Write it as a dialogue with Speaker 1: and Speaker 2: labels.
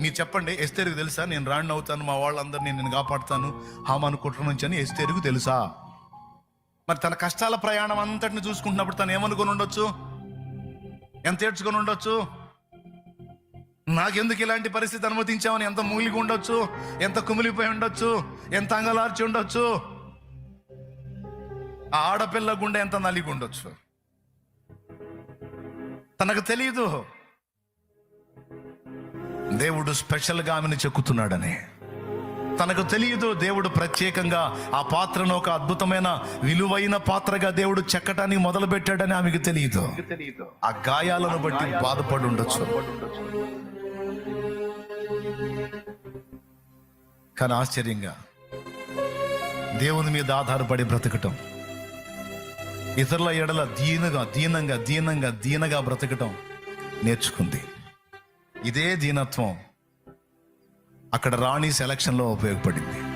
Speaker 1: మీరు చెప్పండి ఎస్తేరుకు తెలుసా? నేను రాణి అవుతాను మా వాళ్ళందరినీ నేను కాపాడుతాను హామాను కుట్ర నుంచి అని ఎస్తేరుకు తెలుసా? మరి తన కష్టాల ప్రయాణం అంతటిని చూసుకుంటున్నప్పుడు తను ఏమనుకొని ఉండొచ్చు? ఎంత ఏడ్చుకొని ఉండొచ్చు? నాకెందుకు ఇలాంటి పరిస్థితి అనుమతించామని ఎంత మూలిగి ఉండొచ్చు? ఎంత కుమిలిపోయి ఉండొచ్చు? ఎంత అంగలార్చి ఉండొచ్చు? ఆ ఆడపిల్ల గుండె ఎంత నలిగి ఉండొచ్చు? తనకు తెలియదు దేవుడు స్పెషల్గా ఆమెను చెక్కుతున్నాడని. తనకు తెలియదు దేవుడు ప్రత్యేకంగా ఆ పాత్రను ఒక అద్భుతమైన విలువైన పాత్రగా దేవుడు చెక్కటానికి మొదలు పెట్టాడని ఆమెకు తెలియదు. ఆ గాయాలను బట్టి బాధపడి ఉండొచ్చు. కానీ ఆశ్చర్యంగా దేవుని మీద ఆధారపడి బ్రతకటం ఇతరుల ఎడల దీనగా దీనంగా దీనంగా దీనగా బ్రతకటం నేర్చుకుంది. ఇదే దీనత్వం. అక్కడ రాణి సెలక్షన్లో ఉపయోగపడింది.